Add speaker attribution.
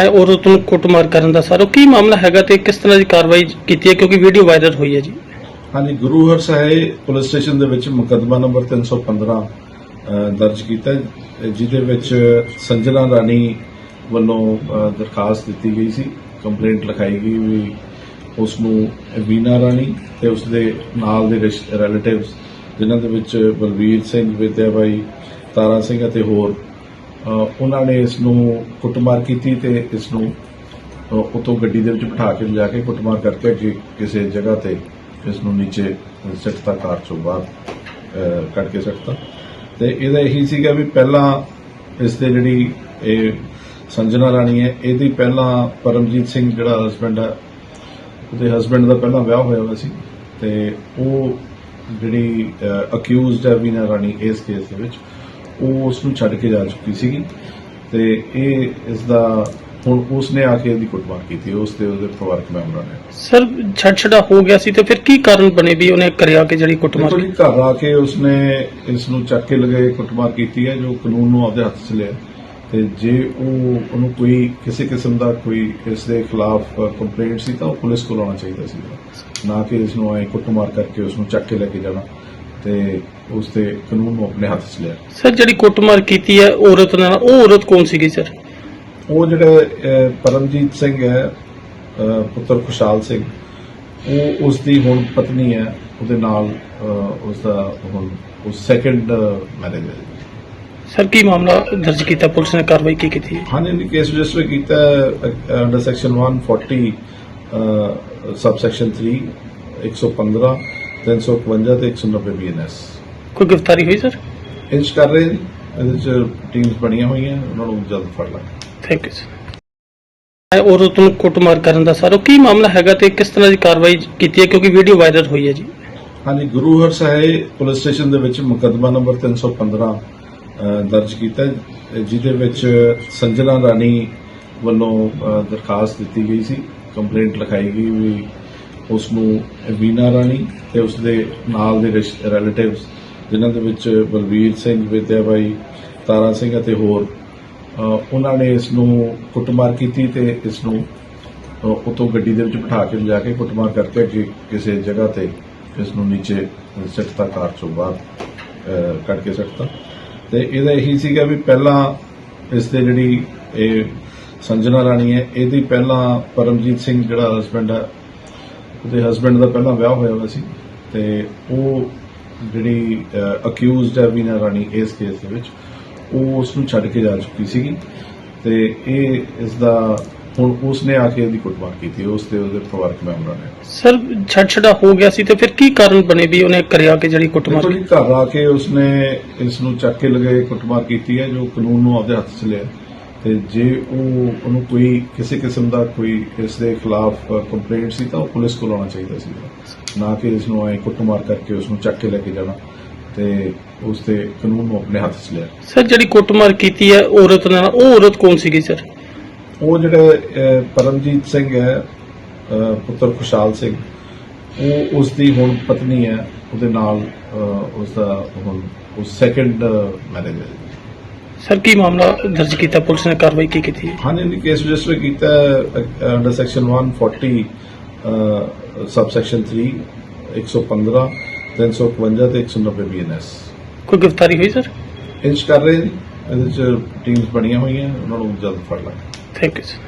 Speaker 1: ਔਰਤ ਨੂੰ ਕੁੱਟਮਾਰ ਕਰਨ ਦਾ ਸਰ ਉਹ ਕੀ ਮਾਮਲਾ ਹੈਗਾ ਤੇ ਕਿਸ ਤਰ੍ਹਾਂ ਦੀ ਕਾਰਵਾਈ ਕੀਤੀ ਹੈ ਕਿਉਂਕਿ ਵੀਡੀਓ ਵਾਇਰਲ ਹੋਈ ਹੈ ਜੀ।
Speaker 2: ਹਾਂਜੀ ਗੁਰੂ ਹਰ ਸਾਹਿਬ ਪੁਲਿਸ ਸਟੇਸ਼ਨ ਦੇ ਵਿੱਚ ਮੁਕੱਦਮਾ ਨੰਬਰ 315 ਅ, ਦਰਜ ਕੀਤਾ ਹੈ, ਜਿਹਦੇ ਵਿੱਚ ਸੰਜਨਾ ਰਾਣੀ ਵੱਲੋਂ ਅ, ਦਰਖਾਸਤ ਦਿੱਤੀ ਗਈ ਸੀ ਕੰਪਲੇਂਟ ਲਿਖਾਈ ਗਈ ਵੀ ਉਸ ਨੂੰ ਵੀਨਾ ਰਾਣੀ ਤੇ ਉਸ ਦੇ ਨਾਲ ਦੇ ਰਿਲੇਟਿਵਸ ਜਿਨ੍ਹਾਂ ਦੇ ਵਿੱਚ ਬਲਵੀਰ ਸਿੰਘ ਵਿਦਿਆ ਬਾਈ ਤਾਰਾ ਸਿੰਘ ਅਤੇ ਹੋਰ ਉਹਨਾਂ ਨੇ ਇਸ ਨੂੰ ਕੁੱਟਮਾਰ ਕੀਤੀ ਤੇ ਇਸ ਨੂੰ ਅ, ਗੱਡੀ ਦੇ ਵਿੱਚ ਬਿਠਾ ਕੇ ਲਿਜਾ ਕੇ ਕੁੱਟਮਾਰ ਕਰਕੇ ਅੱਗੇ ਕਿਸੇ ਜਗ੍ਹਾ ਤੇ ਇਸ ਨੂੰ ਨੀਚੇ ਸਿੱਟਤਾ ਕਾਰ ਚੋਂ ਬਾਹਰ ਕੱਢ ਕੇ ਸਿੱਟਤਾ। ਤੇ ਇਹਦਾ ਇਹੀ ਸੀਗਾ ਵੀ ਪਹਿਲਾਂ ਇਸ ਦੇ ਜਿਹੜੀ ਇਹ ਸੰਜਨਾ ਰਾਣੀ ਹੈ ਇਹਦੀ ਪਹਿਲਾਂ ਪਰਮਜੀਤ ਸਿੰਘ ਜਿਹੜਾ ਹਸਬੰਡ ਹੈ ਉਹਦੇ ਹਸਬੰਡ ਦਾ ਪਹਿਲਾਂ ਵਿਆਹ ਹੋਇਆ ਹੋਇਆ ਸੀ ਤੇ ਉਹ ਜਿਹੜੀ ਅਕਿਊਜ਼ਡ ਹੈ ਵੀਨਾ ਰਾਣੀ ਇਸ ਕੇਸ ਦੇ ਵਿੱਚ ਉਹ ਉਸ ਨੂੰ ਛੱਡ ਕੇ ਜਾ ਚੁੱਕੀ ਸੀਗੀ ਤੇ ਇਹ ਇਸ ਦਾ ਹੁਣ ਉਸ ਨੇ ਆ ਕੇ ਇਹਦੀ ਕੁੱਟਮਾਰ ਕੀਤੀ ਉਸ ਤੇ ਉਹਦੇ ਪਰਿਵਾਰਕ ਮੈਂਬਰਾਂ ਨੇ।
Speaker 1: ਸਰ ਛੱਡ ਛੜਾ ਹੋ ਗਿਆ ਸੀ ਤੇ ਫਿਰ ਕੀ ਕਾਰਨ ਬਣੇ ਵੀ ਉਹਨੇ ਕਰਿਆ ਕਿ ਜਿਹੜੀ ਕੁੱਟਮਾਰ
Speaker 2: ਦੇਖੋ ਜੀ ਘਰ ਆ ਕੇ ਉਸਨੇ ਇਸ ਨੂੰ ਚੱਕ ਕੇ ਲਗੇ ਕੁੱਟਮਾਰ ਕੀਤੀ ਹੈ ਜੋ ਕਾਨੂੰਨ ਨੂੰ ਆਪਦੇ ਹੱਥ 'ਚ ਲਿਆ। ਤੇ ਜੇ ਉਹ ਉਹਨੂੰ ਕੋਈ ਕਿਸੇ ਕਿਸਮ ਦਾ ਕੋਈ ਇਸ ਦੇ ਖਿਲਾਫ ਕੰਪਲੇਂਟ ਸੀ ਤਾਂ ਉਹ ਪੁਲਿਸ ਕੋਲ ਆਉਣਾ ਚਾਹੀਦਾ ਸੀ ਨਾ ਕਿ ਇਸ ਨੂੰ ਐ ਕੁੱਟਮਾਰ ਕਰਕੇ ਉਸ ਨੂੰ ਚੱਕ ਕੇ ਲੈ ਕੇ ਜਾਣਾ। ਤੇ ਉਸ ਤੇ ਕਾਨੂੰਨ ਨੂੰ ਆਪਣੇ ਹੱਥ 'ਚ ਲਿਆ।
Speaker 1: ਸਰ ਜਿਹੜੀ ਕੁੱਟਮਾਰ ਕੀਤੀ ਹੈ ਔਰਤ ਨਾਲ ਉਹ ਔਰਤ ਕੌਣ ਸੀਗੀ ਸਰ?
Speaker 2: ਉਹ ਜਿਹੜਾ ਅਹ, ਪਰਮਜੀਤ ਸਿੰਘ ਹੈ ਅਹ, ਪੁੱਤਰ ਖੁਸ਼ਹਾਲ ਸਿੰਘ ਉਹ ਉਸ ਦੀ ਹੁਣ ਪਤਨੀ ਹੈ ਉਹਦੇ ਨਾਲ ਉਸ ਦਾ ਹੁਣ ਉਸ ਸੈਕੰਡ ਮੈਰਿਜ ਹੈ।
Speaker 1: ਸਰ ਕੀ ਮਾਮਲਾ ਦਰਜ ਕੀਤਾ? ਪੁਲਿਸ ਨੇ ਕਾਰਵਾਈ ਕੀ ਕੀਤੀ ਹੈ?
Speaker 2: ਹਾਂਜੀ ਇਹਨੇ ਕੇਸ ਰਜਿਸਟਰ ਕੀਤਾ ਅੰਡਰ ਸੈਕਸ਼ਨ 140 ਸਬ ਸੈਕਸ਼ਨ 3 115 351 ਤੇ 190 ਬੀਐਨਐਸ
Speaker 1: ਕੋਈ ਗ੍ਰਿਫਤਾਰੀ ਹੋਈ ਸਰ
Speaker 2: ਇੰਚ ਕਰ ਰਹੇ ਨੇ ਇਹਦੇ ਚ ਟੀਮਸ ਬਣੀਆਂ ਹੋਈਆਂ ਉਹਨਾਂ ਨੂੰ ਜਲਦ ਫੜ ਲਾਂਗੇ।
Speaker 1: ਥੈਂਕ ਯੂ ਸਰ ਹੈ ਔਰਤ ਨੂੰ ਕੁੱਟਮਾਰ ਕਰਨ ਦਾ ਸਰ ਉਹ ਕੀ ਮਾਮਲਾ ਹੈਗਾ ਤੇ ਕਿਸ ਤਰ੍ਹਾਂ ਦੀ ਕਾਰਵਾਈ ਕੀਤੀ ਹੈ? ਕਿਉਂਕਿ ਵੀਡੀਓ ਵਾਇਰਲ ਹੋਈ ਹੈ ਜੀ।
Speaker 2: ਹਾਂਜੀ ਗੁਰੂ ਹਰ ਸਾਹਿਬ ਪੁਲਿਸ ਸਟੇਸ਼ਨ ਦੇ ਵਿੱਚ ਮੁਕੱਦਮਾ ਨੰਬਰ 315 ਅ, ਦਰਜ ਕੀਤਾ ਹੈ, ਜਿਹਦੇ ਵਿੱਚ ਸੰਜਨਾ ਰਾਣੀ ਵੱਲੋਂ ਅ, ਦਰਖਾਸਤ ਦਿੱਤੀ ਗਈ ਸੀ ਕੰਪਲੇਂਟ ਲਿਖਾਈ ਗਈ ਵੀ ਉਸ ਨੂੰ ਵੀਨਾ ਰਾਣੀ ਤੇ ਉਸ ਦੇ ਨਾਲ ਦੇ ਰਿਲੇਟਿਵਸ ਜਿਨ੍ਹਾਂ ਦੇ ਵਿੱਚ ਬਲਵੀਰ ਸਿੰਘ ਵਿਦਿਆ ਬਾਈ ਤਾਰਾ ਸਿੰਘ ਅਤੇ ਹੋਰ ਉਹਨਾਂ ਨੇ ਇਸ ਨੂੰ ਕੁੱਟਮਾਰ ਕੀਤੀ ਤੇ ਇਸ ਨੂੰ ਅ, ਉੱਥੋਂ ਗੱਡੀ ਦੇ ਵਿੱਚ ਬਿਠਾ ਕੇ ਲਿਜਾ ਕੇ ਕੁੱਟਮਾਰ ਕਰਕੇ ਅੱਗੇ ਕਿਸੇ ਜਗ੍ਹਾ ਤੇ ਇਸ ਨੂੰ ਨੀਚੇ ਸਿੱਟਤਾ ਕਾਰ ਚੋਂ ਬਾਹਰ ਕੱਢ ਕੇ ਸਿੱਟਤਾ। ਤੇ ਇਹਦਾ ਇਹੀ ਸੀਗਾ ਵੀ ਪਹਿਲਾਂ ਇਸ ਦੇ ਜਿਹੜੀ ਇਹ ਸੰਜਨਾ ਰਾਣੀ ਹੈ ਇਹਦੀ ਪਹਿਲਾਂ ਪਰਮਜੀਤ ਸਿੰਘ ਜਿਹੜਾ ਹਸਬੰਡ ਹੈ ਉਹਦੇ ਹਸਬੰਡ ਦਾ ਪਹਿਲਾਂ ਵਿਆਹ ਹੋਇਆ ਹੋਇਆ ਸੀ ਤੇ ਉਹ ਜਿਹੜੀ ਅਕਿਊਜ਼ਡ ਹੈ ਵੀਨਾ ਰਾਣੀ ਇਸ ਕੇਸ ਦੇ ਵਿੱਚ ਉਹ ਉਸ ਨੂੰ ਛੱਡ ਕੇ ਜਾ ਚੁੱਕੀ ਸੀਗੀ ਤੇ ਇਹ ਇਸ ਦਾ ਹੁਣ ਉਸ ਨੇ ਆ ਕੇ ਇਹਦੀ ਕੁੱਟਮਾਰ ਕੀਤੀ ਉਸ ਤੇ ਉਹਦੇ ਪਰਿਵਾਰਕ ਮੈਂਬਰਾਂ ਨੇ।
Speaker 1: ਸਰ ਛੱਡ ਛੜਾ ਹੋ ਗਿਆ ਸੀ ਤੇ ਫਿਰ ਕੀ ਕਾਰਨ ਬਣੇ ਵੀ ਉਹਨੇ ਕਰਿਆ ਕਿ ਜਿਹੜੀ ਕੁੱਟਮਾਰ
Speaker 2: ਜੀ ਘਰ ਆ ਕੇ ਉਸਨੇ ਇਸ ਨੂੰ ਚੱਕ ਕੇ ਲਗੇ ਕੁੱਟਮਾਰ ਕੀਤੀ ਹੈ ਜੋ ਕਾਨੂੰਨ ਨੂੰ ਆਪਦੇ ਹੱਥ 'ਚ ਲਿਆ। ਤੇ ਜੇ ਉਹ ਉਹਨੂੰ ਕੋਈ ਕਿਸੇ ਕਿਸਮ ਦਾ ਕੋਈ ਇਸ ਦੇ ਖਿਲਾਫ ਕੰਪਲੇਂਟ ਸੀ ਤਾਂ ਉਹ ਪੁਲਿਸ ਕੋਲ ਆਉਣਾ ਚਾਹੀਦਾ ਸੀ। ਨਾ ਕਿ ਇਸ ਨੂੰ ਐ ਕੁੱਟਮਾਰ ਕਰਕੇ ਉਸ ਨੂੰ ਚੱਕ ਕੇ ਲੈ ਕੇ ਜਾਣਾ ਤੇ ਉਸ ਤੇ ਕਾਨੂੰਨ ਨੂੰ ਆਪਣੇ ਹੱਥ 'ਚ ਲਿਆ।
Speaker 1: ਸਰ ਜਿਹੜੀ ਕੁੱਟਮਾਰ ਕੀਤੀ ਹੈ ਔਰਤ ਨਾਲ ਉਹ ਔਰਤ ਕੌਣ ਸੀਗੀ ਸਰ?
Speaker 2: ਉਹ ਜਿਹੜਾ ਪਰਮਜੀਤ ਸਿੰਘ ਹੈ ਪੁੱਤਰ ਖੁਸ਼ਹਾਲ ਸਿੰਘ ਉਹ ਉਸ ਦੀ ਹੁਣ ਪਤਨੀ ਹੈ ਉਹਦੇ ਨਾਲ ਉਸ ਦਾ ਹੁਣ ਉਸ ਸੈਕੰਡ ਮੈਰਿਜ ਹੈ।
Speaker 1: ਸਰ ਕੀ ਮਾਮਲਾ ਦਰਜ ਕੀਤਾ? ਪੁਲਿਸ ਨੇ ਕਾਰਵਾਈ ਕੀ ਕੀਤੀ ਹੈ?
Speaker 2: ਹਾਂਜੀ ਇਹਨੇ ਕੇਸ ਰਜਿਸਟਰ ਕੀਤਾ ਅੰਡਰ ਸੈਕਸ਼ਨ 140 ਸਬ ਸੈਕਸ਼ਨ 3 115 351 ਤੇ 190 ਬੀਐਨਐਸ
Speaker 1: ਕੋਈ ਗ੍ਰਿਫਤਾਰੀ ਹੋਈ ਸਰ?
Speaker 2: ਇੰਚ ਕਰ ਰਹੇ ਨੇ ਇਹਦੇ ਚ ਟੀਮਸ ਬਣੀਆਂ ਹੋਈਆਂ ਉਹਨਾਂ ਨੂੰ ਜਲਦ ਫੜ ਲਾਂਗੇ।
Speaker 1: Thank you sir